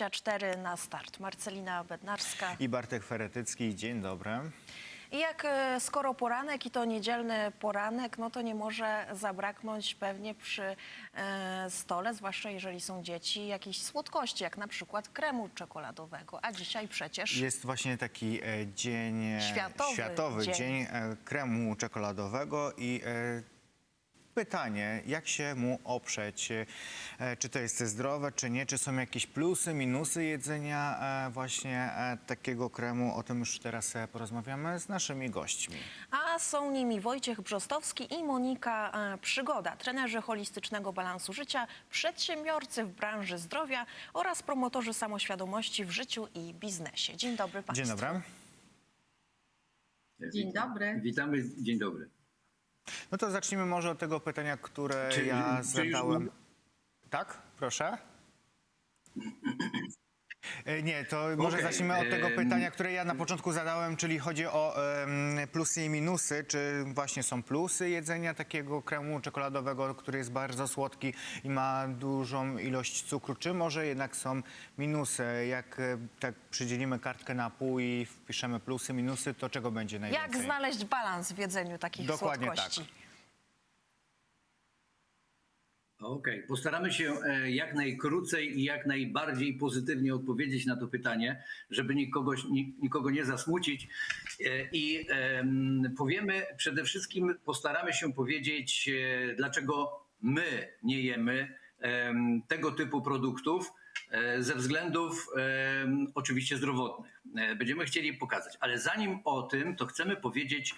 24 na start. Marcelina Bednarska. I Bartek Feretycki, dzień dobry. I jak e, skoro poranek i to niedzielny poranek, no to nie może zabraknąć pewnie przy e, stole, zwłaszcza jeżeli są dzieci, jakiejś słodkości, jak na przykład kremu czekoladowego. A dzisiaj przecież Jest właśnie taki e, dzień, Światowy światowy dzień. dzień, kremu czekoladowego i pytanie, jak się mu oprzeć? E, czy to jest zdrowe, czy nie? Czy są jakieś plusy, minusy jedzenia e, właśnie e, takiego kremu? O tym już teraz porozmawiamy z naszymi gośćmi. A są nimi Wojciech Brzostowski i Monika Przygoda, trenerzy holistycznego balansu życia, przedsiębiorcy w branży zdrowia oraz promotorzy samoświadomości w życiu i biznesie. Dzień dobry Państwu. Dzień dobry. Dzień dobry. Witamy, dzień dobry. No to zacznijmy może od tego pytania, które Czy- ja czy już zadałem. Tak, proszę. E, Nie, to może Okej, zacznijmy od tego em, pytania, które ja na początku zadałem, czyli chodzi o em, plusy i minusy. Czy właśnie są plusy jedzenia takiego kremu czekoladowego, który jest bardzo słodki i ma dużą ilość cukru, czy może jednak są minusy? Jak e, tak przydzielimy kartkę na pół i wpiszemy plusy, minusy, to czego będzie najwięcej? Jak znaleźć balans w jedzeniu takich Dokładnie słodkości? Okej, postaramy się e, jak najkrócej i jak najbardziej pozytywnie odpowiedzieć na to pytanie, żeby nikogo, ni- nikogo nie zasmucić. E, I em, powiemy przede wszystkim, postaramy się powiedzieć, e, dlaczego my nie jemy em, tego typu produktów ze względów oczywiście zdrowotnych. Będziemy chcieli pokazać, ale zanim o tym, to chcemy powiedzieć,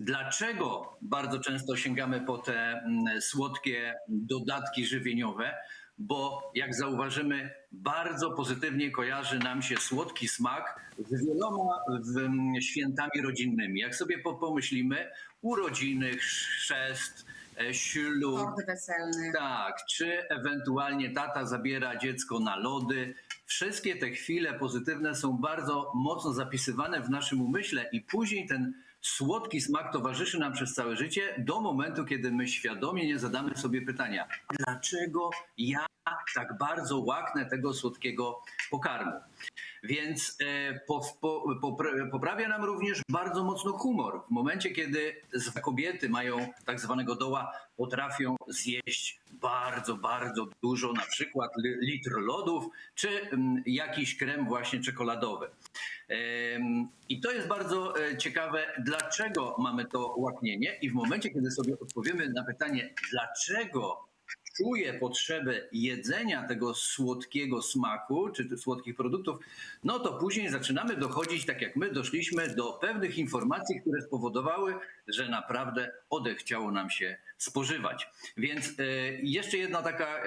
Dlaczego bardzo często sięgamy po te mm, słodkie dodatki żywieniowe? Bo jak zauważymy, bardzo pozytywnie kojarzy nam się słodki smak z wieloma mm, świętami rodzinnymi. Jak sobie po- pomyślimy, urodziny, chrzest, e, ślub, Tort weselny. tak, czy ewentualnie tata zabiera dziecko na lody. Wszystkie te chwile pozytywne są bardzo mocno zapisywane w naszym umyśle i później ten słodki smak towarzyszy nam przez całe życie do momentu, kiedy my świadomie nie zadamy sobie pytania, dlaczego ja tak bardzo łaknę tego słodkiego pokarmu. Więc e, po, po, popra- poprawia nam również bardzo mocno humor. W momencie, kiedy kobiety mają tak zwanego doła, potrafią zjeść bardzo, bardzo dużo, na przykład li- litr lodów, czy mm, jakiś krem właśnie czekoladowy. I to jest bardzo e, ciekawe, dlaczego mamy to łaknienie i w momencie, kiedy sobie odpowiemy na pytanie, dlaczego czuję potrzebę jedzenia tego słodkiego smaku, czy słodkich produktów, no to później zaczynamy dochodzić, tak jak my doszliśmy, do pewnych informacji, które spowodowały, że naprawdę odechciało nam się spożywać. Więc e, jeszcze jedna taka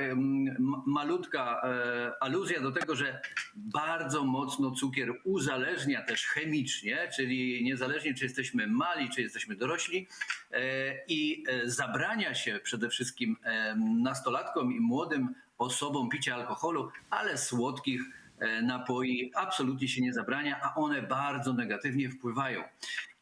malutka e, aluzja do tego, że bardzo mocno cukier uzależnia też chemicznie, czyli niezależnie czy jesteśmy mali, czy jesteśmy dorośli e, i zabrania się przede wszystkim e, nastolatkom i młodym osobom picia alkoholu, ale słodkich e, napoi absolutnie się nie zabrania, a one bardzo negatywnie wpływają.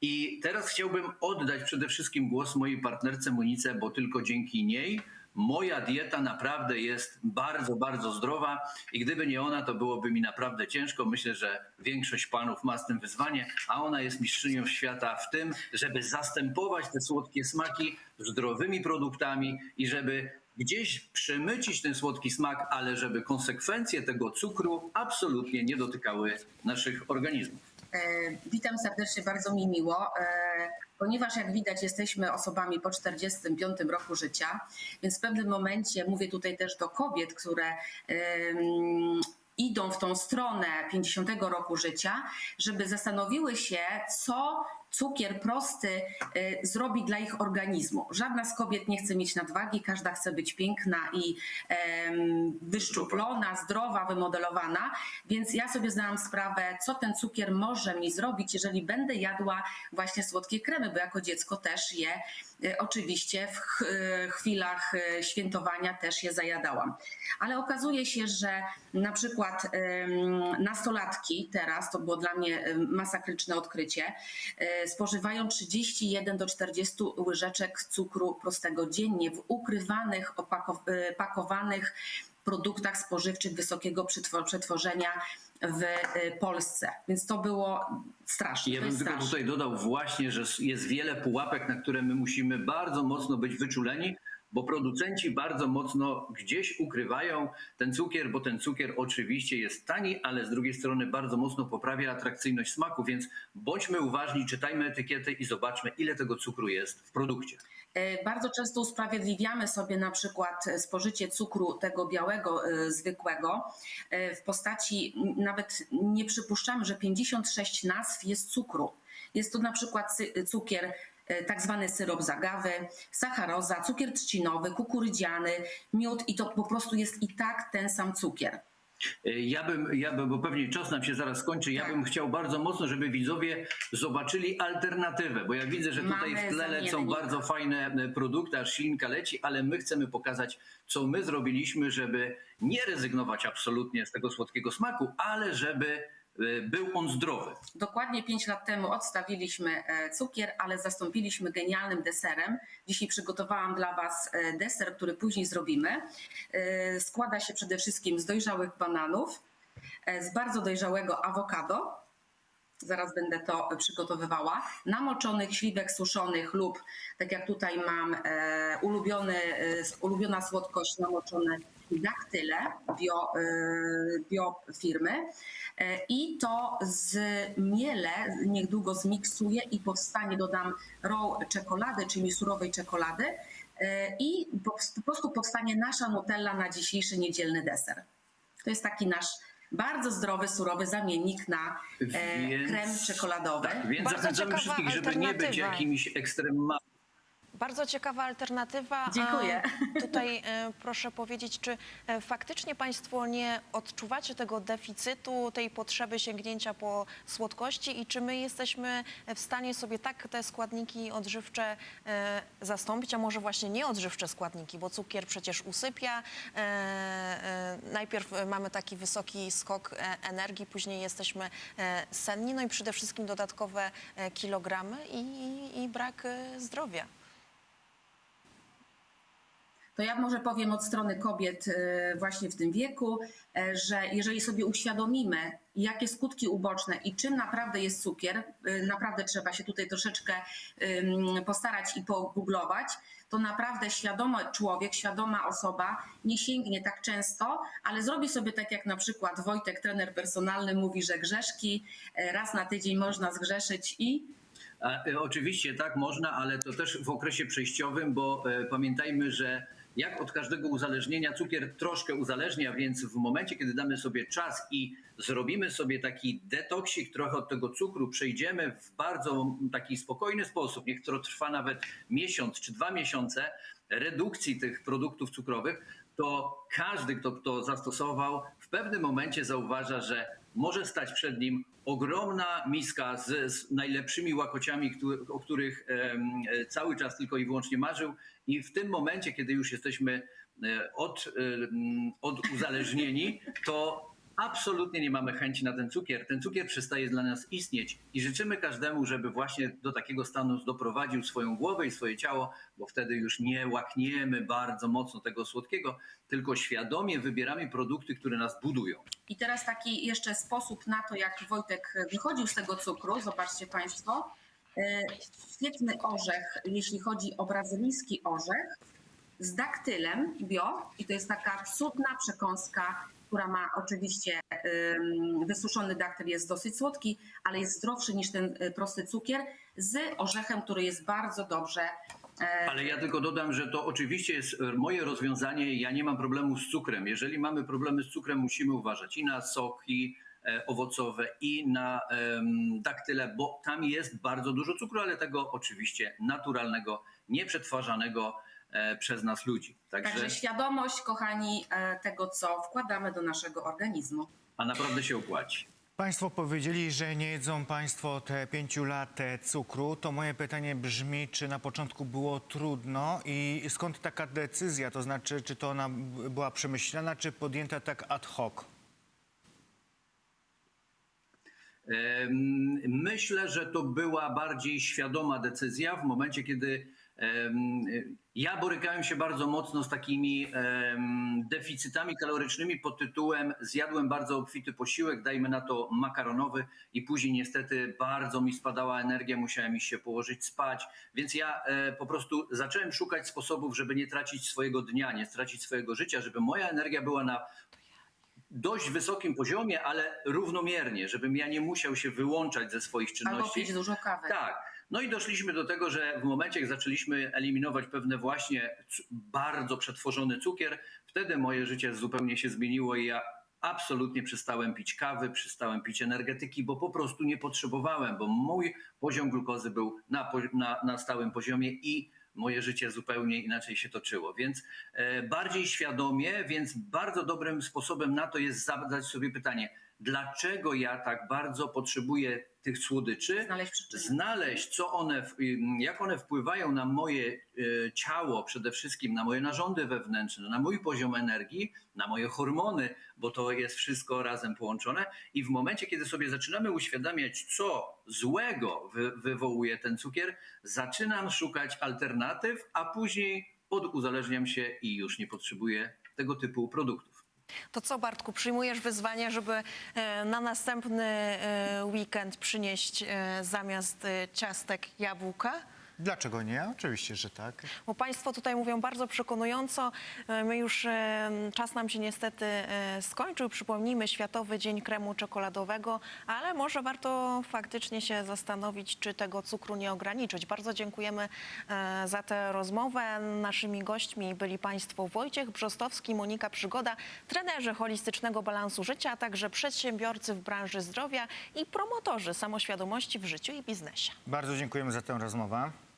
I teraz chciałbym oddać przede wszystkim głos mojej partnerce Monice, bo tylko dzięki niej moja dieta naprawdę jest bardzo, bardzo zdrowa i gdyby nie ona, to byłoby mi naprawdę ciężko. Myślę, że większość panów ma z tym wyzwanie, a ona jest mistrzynią świata w tym, żeby zastępować te słodkie smaki zdrowymi produktami i żeby gdzieś przemycić ten słodki smak, ale żeby konsekwencje tego cukru absolutnie nie dotykały naszych organizmów. E, witam serdecznie, bardzo mi miło. E, ponieważ jak widać jesteśmy osobami po 45 roku życia, więc w pewnym momencie mówię tutaj też do kobiet, które idą w tą stronę 50 roku życia, żeby zastanowiły się, co cukier prosty y, zrobi dla ich organizmu. Żadna z kobiet nie chce mieć nadwagi, każda chce być piękna i wyszczuplona, zdrowa, wymodelowana, więc ja sobie zdałam sprawę, co ten cukier może mi zrobić, jeżeli będę jadła właśnie słodkie kremy, bo jako dziecko też je oczywiście w y, chwilach y, świętowania też je zajadałam. Ale okazuje się, że na przykład nastolatki teraz, to było dla mnie masakryczne odkrycie, spożywają 31 do 40 łyżeczek cukru prostego dziennie w ukrywanych, opakow- y, pakowanych produktach spożywczych wysokiego przetwo- przetworzenia w y, Polsce. Więc to było straszne. Ja bym tylko straszne. tutaj dodał właśnie, że jest wiele pułapek, na które my musimy bardzo mocno być wyczuleni, bo producenci bardzo mocno gdzieś ukrywają ten cukier, bo ten cukier oczywiście jest tani, ale z drugiej strony bardzo mocno poprawia atrakcyjność smaku, więc bądźmy uważni, czytajmy etykiety i zobaczmy, ile tego cukru jest w produkcie. E, Bardzo często usprawiedliwiamy sobie na przykład spożycie cukru tego białego, e, zwykłego e, w postaci, nawet nie przypuszczamy, że 56 nazw jest cukru. Jest to na przykład cukier, tak zwany syrop z agawy, sacharoza, cukier trzcinowy, kukurydziany, miód i to po prostu jest i tak ten sam cukier. Ja bym, ja bym, bo pewnie czas nam się zaraz skończy, ja Tak. bym chciał bardzo mocno, żeby widzowie zobaczyli alternatywę, bo ja widzę, że tutaj Mamy w tle lecą zamiennik. bardzo fajne e, produkty, aż ślinka leci, ale my chcemy pokazać, co my zrobiliśmy, żeby nie rezygnować absolutnie z tego słodkiego smaku, ale żeby e, był on zdrowy. Dokładnie 5 lat temu odstawiliśmy e, cukier, ale zastąpiliśmy genialnym deserem. Dzisiaj przygotowałam dla Was e, deser, który później zrobimy. E, Składa się przede wszystkim z dojrzałych bananów, z bardzo dojrzałego awokado. Zaraz będę to przygotowywała. Namoczonych śliwek suszonych lub, tak jak tutaj mam, e, ulubiony, e, ulubiona słodkość namoczone daktyle bio, e, bio firmy. E, I to z miele niech długo zmiksuję i powstanie, dodam roll czekolady, czyli surowej czekolady. E, I po, prostu powstanie nasza Nutella na dzisiejszy niedzielny deser. To jest taki nasz bardzo zdrowy, surowy zamiennik na e, Więc- krem czekoladowy. Tak, więc Bardzo zachęcamy wszystkich, żeby nie być jakimiś ekstremami. Bardzo ciekawa alternatywa. a Dziękuję. Tutaj e, proszę powiedzieć, czy e, faktycznie Państwo nie odczuwacie tego deficytu, tej potrzeby sięgnięcia po słodkości i czy my jesteśmy w stanie sobie tak te składniki odżywcze e, zastąpić, a może właśnie nieodżywcze składniki, bo cukier przecież usypia. Najpierw mamy taki wysoki skok energii, później jesteśmy senni, no i przede wszystkim dodatkowe kilogramy i, i, i brak zdrowia. To ja może powiem od strony kobiet e, właśnie w tym wieku, e, że jeżeli sobie uświadomimy, jakie skutki uboczne i czym naprawdę jest cukier, e, naprawdę trzeba się tutaj troszeczkę postarać i pogooglować, to naprawdę świadomy człowiek, świadoma osoba nie sięgnie tak często, ale zrobi sobie tak jak na przykład Wojtek, trener personalny, mówi, że grzeszki raz na tydzień można zgrzeszyć i Oczywiście tak można, ale to też w okresie przejściowym, bo pamiętajmy, że jak od każdego uzależnienia cukier troszkę uzależnia, więc w momencie, kiedy damy sobie czas i zrobimy sobie taki detoksik trochę od tego cukru, przejdziemy w bardzo taki spokojny sposób, niech to trwa nawet miesiąc czy dwa miesiące redukcji tych produktów cukrowych, to każdy, kto to zastosował, w pewnym momencie zauważa, że może stać przed nim ogromna miska z, z najlepszymi łakociami, któ- o których e, cały czas tylko i wyłącznie marzył. I w tym momencie, kiedy już jesteśmy e, od, em, od uzależnieni, to absolutnie nie mamy chęci na ten cukier. Ten cukier przestaje dla nas istnieć i życzymy każdemu, żeby właśnie do takiego stanu doprowadził swoją głowę i swoje ciało, bo wtedy już nie łakniemy bardzo mocno tego słodkiego, tylko świadomie wybieramy produkty, które nas budują. I teraz taki jeszcze sposób na to, jak Wojtek wychodził z tego cukru. Zobaczcie Państwo. E, Świetny orzech, jeśli chodzi o brazylijski orzech, z daktylem bio. I to jest taka cudna przekąska, która ma oczywiście wysuszony daktyl, jest dosyć słodki, ale jest zdrowszy niż ten y, prosty cukier, z orzechem, który jest bardzo dobrze e, Ale ja tylko dodam, że to oczywiście jest e, moje rozwiązanie. Ja nie mam problemu z cukrem. Jeżeli mamy problemy z cukrem, musimy uważać i na soki e, owocowe, i na daktyle, bo tam jest bardzo dużo cukru, ale tego oczywiście naturalnego, nieprzetwarzanego e, przez nas ludzi. Także, Także świadomość, kochani, e, tego, co wkładamy do naszego organizmu. a naprawdę się opłaci. Państwo powiedzieli, że nie jedzą Państwo od e, pięciu lat e, cukru. To moje pytanie brzmi, czy na początku było trudno i skąd taka decyzja? To znaczy, czy to ona była przemyślana, czy podjęta tak ad hoc? Em, Myślę, że to była bardziej świadoma decyzja w momencie, kiedy Ja borykałem się bardzo mocno z takimi deficytami kalorycznymi pod tytułem zjadłem bardzo obfity posiłek, dajmy na to makaronowy i później niestety bardzo mi spadała energia, musiałem iść się położyć spać, więc ja e, po prostu zacząłem szukać sposobów, żeby nie tracić swojego dnia, nie stracić swojego życia, żeby moja energia była na dość wysokim poziomie, ale równomiernie, żebym ja nie musiał się wyłączać ze swoich czynności. Albo pić dużo kawy. Tak. No i doszliśmy do tego, że w momencie, jak zaczęliśmy eliminować pewne właśnie bardzo przetworzony cukier, wtedy moje życie zupełnie się zmieniło i ja absolutnie przestałem pić kawy, przestałem pić energetyki, bo po prostu nie potrzebowałem, bo mój poziom glukozy był na, na, na stałym poziomie i moje życie zupełnie inaczej się toczyło. Więc e, bardziej świadomie, więc bardzo dobrym sposobem na to jest zadać sobie pytanie, dlaczego ja tak bardzo potrzebuję tych słodyczy, Znaleźć przyczynę. znaleźć, co one, jak one wpływają na moje y, ciało, przede wszystkim na moje narządy wewnętrzne, na mój poziom energii, na moje hormony, bo to jest wszystko razem połączone. I w momencie, kiedy sobie zaczynamy uświadamiać, co złego wy, wywołuje ten cukier, zaczynam szukać alternatyw, a później oduzależniam się i już nie potrzebuję tego typu produktów. To co, Bartku, przyjmujesz wyzwanie, żeby e, na następny e, weekend przynieść e, zamiast ciastek jabłka? Dlaczego nie? Oczywiście, że tak. Bo Państwo tutaj mówią bardzo przekonująco. E, My już, e, czas nam się niestety e, skończył. Przypomnijmy Światowy Dzień Kremu Czekoladowego, ale może warto faktycznie się zastanowić, czy tego cukru nie ograniczyć. Bardzo dziękujemy e, za tę rozmowę. Naszymi gośćmi byli Państwo Wojciech Brzostowski, Monika Przygoda, trenerzy holistycznego balansu życia, a także przedsiębiorcy w branży zdrowia i promotorzy samoświadomości w życiu i biznesie. Bardzo dziękujemy za tę rozmowę.